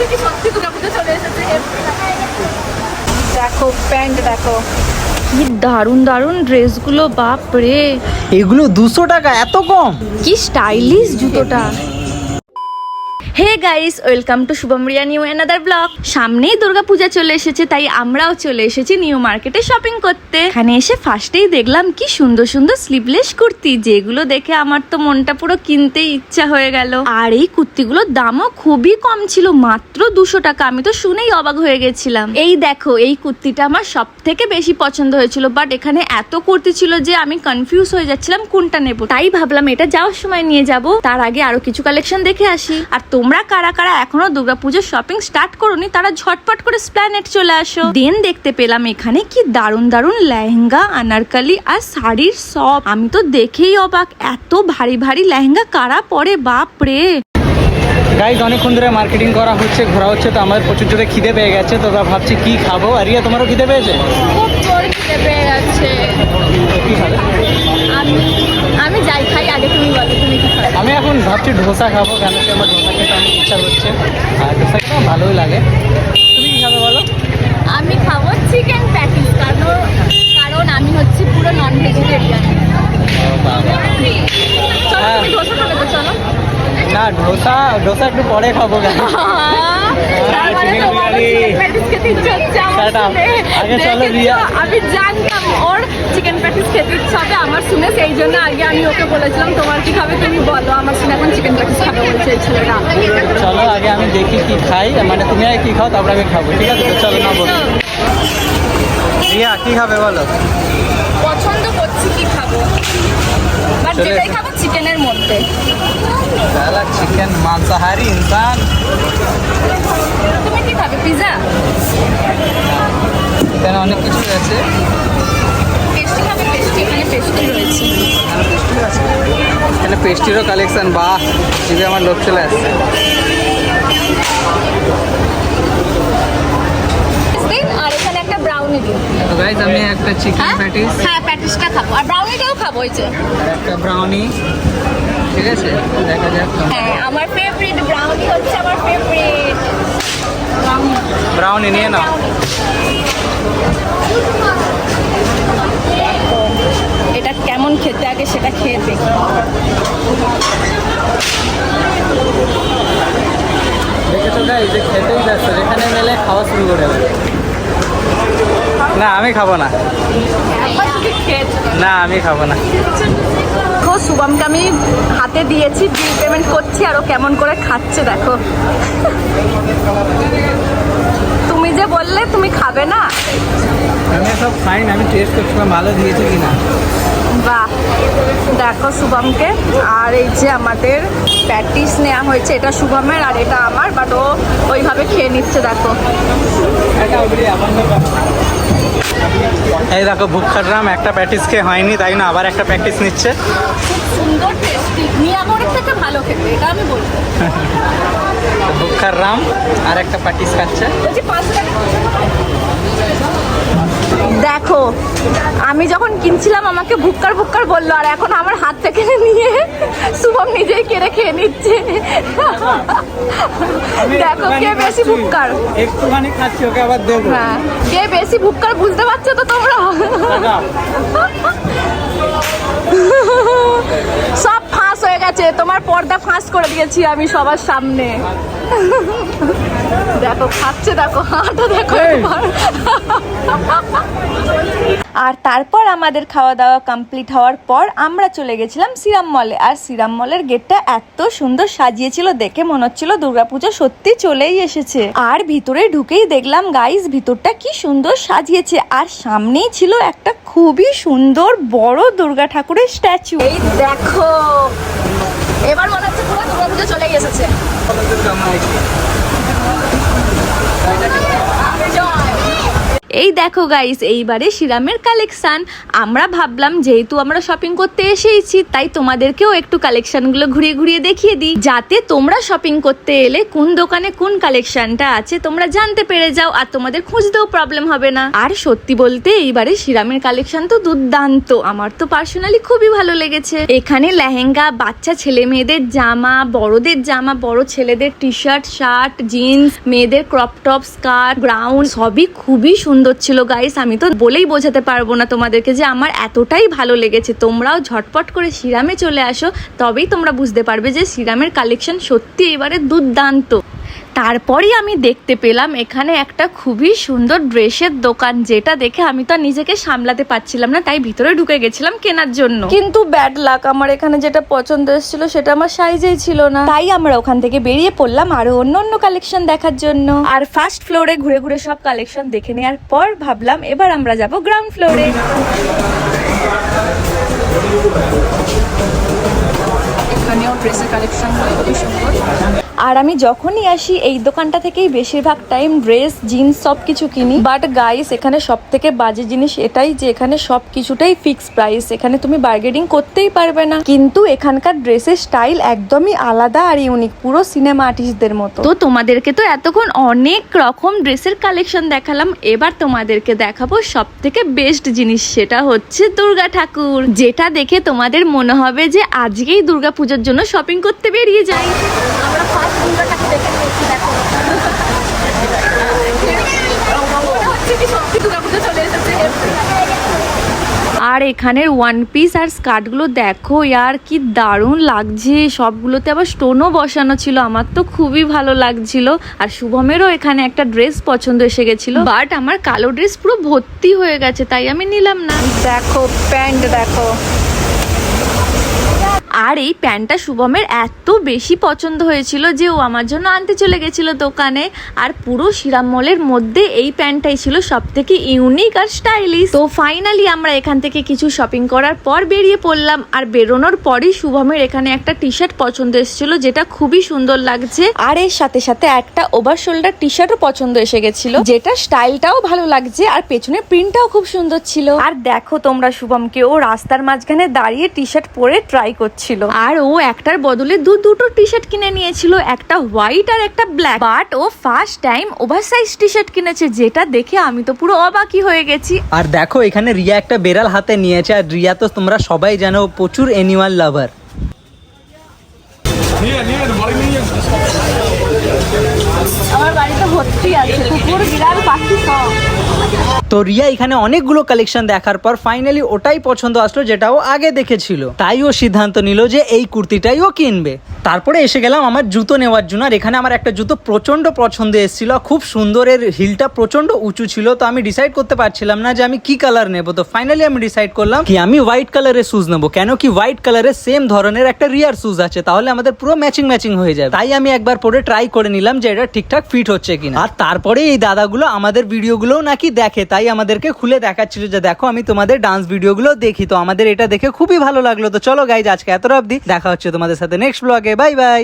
হচ্ছে সত্যি দুর্গাপুজো চলে এসেছে। দেখো প্যান্ট দেখো। কি দারুণ দারুণ ড্রেসগুলো বাপ রে। এগুলো দুশো টাকা এত কম? কি স্টাইলিশ জুতোটা। হে গাইস ওয়েলকাম টু শুভমরিয়া নিউ অ্যানাদার ব্লগ সামনেই দুর্গাপূজা চলে এসেছে, তাই আমরাও চলে এসেছি নিউ মার্কেটে শপিং করতে। এখানে এসে ফার্স্টেই দেখলাম কি সুন্দর সুন্দর স্লিভলেস কুর্তি, যেগুলো দেখে আমার তো মনটা পুরো কিনতে ইচ্ছা হয়ে গেল। আর এই কুর্তিগুলোর দামও খুবই কম ছিল, মাত্র দুশো টাকা। আমি তো শুনেই অবাক হয়ে গেছিলাম। এই দেখো, এই কুর্তিটা আমার সব থেকে বেশি পছন্দ হয়েছিল বাট এখানে এত কুর্তি ছিল যে আমি কনফিউজ হয়ে যাচ্ছিলাম কোনটা নেব। তাই ভাবলাম এটা যাওয়ার সময় নিয়ে যাব। তার আগে আরও কিছু কালেকশন দেখে আসি। আর তোমরা কারা কারা এখনও দুর্গাপুজোর শপিং স্টার্ট করোনি তারা ঝটপট করে স্প্ল্যানেট চলে আসো। দেন দেখতে পেলাম এখানে কি দারুণ দারুণ লেহেঙ্গা আনারকালি আর শাড়ির সব আমি তো দেখেই অবাক এত ভারী ভারী লেহেঙ্গা কারা পরে বাপ রে! গাইজ অনেকক্ষণ ধরে মার্কেটিং করা হচ্ছে ঘোরা হচ্ছে তো আমাদের প্রচুর জোরে খিদে পেয়ে গেছে তো ভাবছি কি খাব? আর রিয়া তোমারও খিদে পেয়েছে? খুব জোর খিদে পেয়ে খাবে? আমি আমি যাই খাই আগে তুমি বলো তুমি কি খাবে আমি এখন ভাবছি ডোসা খাব কেন কি আমার ডোসা খেতে অনেক ইচ্ছা করছে। আর ডোসা খেতে ভালোই লাগে। তুমি কি খাবে বলো? আমি খাব চিকেন প্যাটিস কারণ কারণ আমি হচ্ছি পুরো নন ভেজিটেরিয়ান চলো। তুমি ডোসা খাবে তো চলো। না ডোসা ডোসা একটু পরে খাব হচ্ছে। আগে চলো রিয়া। আমি জানতাম ওর চিকেন প্যাটিস খেতে ইচ্ছে হবে আমার শুনে সেই জন্য আগে আমি ওকে বলেছিলাম তোমার কি খাবে তুমি বলো আমার শুনে এখন চিকেন প্যাটিস খাবে বলছে ছেলেটা। চলো আগে আমি দেখি কি খাই মানে তুমি আগে কি খাও তারপরে আমি খাব ঠিক আছে? চলো না বলো। রিয়া কি খাবে বলো? পছন্দ করছি কি খাব? বাট চলে যেটাই খাব চিকেনের মধ্যে। চিকেন মাংসাহারি ইনসান। তুমি কি খাবে পিজা এখানে অনেক কিছু আছে এখানে পেস্ট্রিরও কালেকশন বাহ জিভে আমার লোক চলে আসছে। আর এখানে একটা ব্রাউনি দিন তো আমি একটা চিকেন প্যাটিস হ্যাঁ প্যাটিসটা খাব। আর ব্রাউনিটাও খাব যে। একটা ব্রাউনি ঠিক আছে? দেখা যাক। হ্যাঁ আমার ফেভারিট ব্রাউনি হচ্ছে আমার ফেভারিট ব্রাউনি নিয়ে নাও এটা কেমন খেতে আগে সেটা খেয়ে দেখি দেখেছ গাইজ যে খেতেই ব্যস্ত যেখানে মেলে খাওয়া শুরু করে দেবে। না আমি খাব না। না আমি খাব না। দেখো শুভমকে আমি হাতে দিয়েছি বিল পেমেন্ট করছি আর ও কেমন করে খাচ্ছে দেখো। তুমি যে বললে তুমি খাবে না? আমি সব ফাইন আমি টেস্ট করছিলাম ভালো দিয়েছে কিনা। বাহ। দেখো শুভমকে আর এই যে আমাদের প্যাটিস নেওয়া হয়েছে এটা শুভমের আর এটা আমার বাট ও ওইভাবে খেয়ে নিচ্ছে দেখো। এই দেখো ভুক্ষাটরাম একটা প্যাটিস খেয়ে হয়নি তাই না? আবার একটা প্র্যাকটিস নিচ্ছে। সুন্দর টেস্টি মিয়ামরের থেকে ভালো খেতে এটা আমি বলব। ভুক্ষার রাম আর একটা প্র্যাকটিস খাচ্ছে। দেখো আমি যখন কিনছিলাম আমাকে ভুক্কার ভুক্কার বলল আর এখন আমার হাত থেকে নিয়ে শুভম নিজেই কেড়ে খেয়ে নিচ্ছে। দেখো কে বেশি ভুক্কার? একটুখানি খাচ্ছি ওকে আবার দেবো। হ্যাঁ কে বেশি ভুক্কার বুঝতে পারছ তো তোমরা? সব গেছে তোমার পর্দা ফাঁস করে দিয়েছি আমি সবার সামনে দেখো খাচ্ছে দেখো হাঁটা দেখো। আর তারপর আমাদের খাওয়া দাওয়া কমপ্লিট হওয়ার পর আমরা চলে গেছিলাম সিরাম মলে। আর সিরাম মলের গেটটা এত সুন্দর সাজিয়েছিল দেখে মনে হচ্ছিল দুর্গাপুজো সত্যি চলেই এসেছে। আর ভিতরে ঢুকেই দেখলাম গাইস ভিতরটা কি সুন্দর সাজিয়েছে। আর সামনেই ছিল একটা খুবই সুন্দর বড় দুর্গা ঠাকুরের স্ট্যাচু এই দেখো এবার মনে হচ্ছে পুরো দুর্গাপুজো চলেই এসেছে। এই দেখো গাইস এইবারে সিরামের কালেকশন আমরা ভাবলাম, যেহেতু আমরা শপিং করতে এসেইছি, তাই তোমাদেরকেও একটু কালেকশনগুলো ঘুরিয়ে ঘুরিয়ে দেখিয়ে দিই। যাতে তোমরা শপিং করতে এলে কোন দোকানে কোন কালেকশানটা আছে তোমরা জানতে পেরে যাও, আর তোমাদের খুঁজতেও প্রবলেম হবে না। আর সত্যি বলতে, এইবারে সিরামের কালেকশন তো দুর্দান্ত। আমার তো পার্সোনালি খুবই ভালো লেগেছে। এখানে লেহেঙ্গা, বাচ্চা ছেলে মেয়েদের জামা, বড়দের জামা, বড় ছেলেদের টি শার্ট শার্ট জিন্স মেয়েদের ক্রপ টপ স্কার্ট গ্রাউন্ড সবই খুবই সুন্দর ছিল গাইস আমি তো বলেই বোঝাতে পারব না তোমাদেরকে যে আমার এতটাই ভালো লেগেছে। তোমরাও ঝটপট করে সিরামে চলে আসো, তবেই তোমরা বুঝতে পারবে যে সিরামের কালেকশন সত্যি এবারে দুর্দান্ত। তারপরই আমি দেখতে পেলাম এখানে একটা খুবই সুন্দর ড্রেসের দোকান যেটা দেখে আমি তো নিজেকে সামলাতে পারছিলাম না তাই ভিতরে ঢুকে গেছিলাম কেনার জন্য। কিন্তু ব্যাড লাক আমার এখানে যেটা পছন্দ এসেছিল সেটা আমার সাইজেই ছিল না। তাই আমরা ওখান থেকে বেরিয়ে পড়লাম আরও অন্য অন্য কালেকশন দেখার জন্য। আর ফার্স্ট ফ্লোরে ঘুরে ঘুরে সব কালেকশন দেখে নেওয়ার পর ভাবলাম এবার আমরা যাব গ্রাউন্ড ফ্লোরে ড্রেসের কালেকশন খুবই সুন্দর। আর আমি যখনই আসি, এই দোকানটা থেকেই বেশিরভাগ টাইম ড্রেস জিন্স সব কিছু কিনি। বাট গাইস এখানে সব থেকে বাজে জিনিস এটাই যে, এখানে সব কিছুটাই ফিক্স প্রাইস এখানে তুমি বার্গেনিং করতেই পারবে না। কিন্তু এখানকার ড্রেসের স্টাইল একদমই আলাদা আর ইউনিক পুরো সিনেমা আর্টিস্টদের মতো। তো তোমাদেরকে তো এতক্ষণ অনেক রকম ড্রেসের কালেকশন দেখালাম। এবার তোমাদেরকে দেখাবো সব থেকে বেস্ট জিনিস, সেটা হচ্ছে দুর্গা ঠাকুর। যেটা দেখে তোমাদের মনে হবে যে, আজকেই দুর্গা পুজোর জন্য শপিং করতে বেরিয়ে যাই। আমরা ফার্স্ট দেখে নিয়েছি দেখো। আর এখানের ওয়ান পিস আর স্কার্টগুলো দেখো ইয়ার কি দারুণ লাগছে। সবগুলোতে আবার স্টোনও বসানো ছিল আমার তো খুবই ভালো লাগছিল। আর শুভমেরও এখানে একটা ড্রেস পছন্দ এসে গেছিল। বাট আমার কালো ড্রেস পুরো ভর্তি হয়ে গেছে তাই আমি নিলাম না। দেখো প্যান্ট দেখো। আর এই প্যান্টটা শুভমের এত বেশি পছন্দ হয়েছিল যে ও আমার জন্য আনতে চলে গেছিল দোকানে। আর পুরো মলের মধ্যে এই প্যান্টটাই ছিল সব থেকে ইউনিক আর স্টাইলিশ তো ফাইনালি আমরা এখান থেকে কিছু শপিং করার পর বেরিয়ে পড়লাম। আর বেরোনোর পরই শুভমের এখানে একটা টি শার্ট পছন্দ এসেছিল যেটা খুবই সুন্দর লাগছে। আর এর সাথে সাথে একটা ওভার শোল্ডার টি শার্টও পছন্দ এসে গেছিল যেটা স্টাইলটাও ভালো লাগছে আর পেছনের প্রিন্টটাও খুব সুন্দর ছিল। আর দেখো তোমরা শুভমকে ও রাস্তার মাঝখানে দাঁড়িয়ে টি শার্ট পরে ট্রাই করছিল আর ও একটার বদলে দু দুটো টি শার্ট কিনে নিয়েছিল একটা হোয়াইট আর একটা black but O first time over size T shirt কিনেছে যেটা দেখে আমি তো পুরো অবাকই হয়ে গেছি। আর দেখো এখানে রিয়া একটা বেড়াল হাতে নিয়েছে আর রিয়া তো তোমরা সবাই জানো প্রচুর অ্যানিমাল লাভার আমার বাড়িতে ভর্তি আছে কুকুর বিড়াল পাখি সব। তো রিয়া এখানে অনেকগুলো কালেকশন দেখার পর ফাইনালি ওটাই পছন্দ আসলো যেটা ও আগে দেখেছিল। তাই ও সিদ্ধান্ত নিল যে এই কুর্তিটাই ও কিনবে। তারপরে এসে গেলাম আমার জুতো নেওয়ার জন্য, আর এখানে আমার একটা জুতো প্রচণ্ড পছন্দ এসেছিল খুব সুন্দরের হিলটা প্রচণ্ড উঁচু ছিল, তো আমি ডিসাইড করতে পারছিলাম না যে আমি কি কালার নেব। তো ফাইনালি আমি ডিসাইড করলাম কি আমি হোয়াইট কালারের শুজ নেব, কেন কি হোয়াইট কালারের সেম ধরনের একটা রিয়ার শুজ আছে, তাহলে আমাদের পুরো ম্যাচিং ম্যাচিং হয়ে যাবে। তাই আমি একবার পরে ট্রাই করে নিলাম যে এটা ঠিকঠাক ফিট হচ্ছে কিনা। আর তারপরে এই দাদাগুলো আমাদের ভিডিওগুলো নাকি দেখে, তাই আমাদেরকে খুলে দেখাচ্ছিল যে দেখো, আমি তোমাদের ডান্স ভিডিওগুলো দেখি। তো আমাদের এটা দেখে খুবই ভালো লাগল। তো চলো গাইজ আজকে এত অবধি। দেখা হচ্ছে তোমাদের সাথে নেক্সট ব্লগে বাই বাই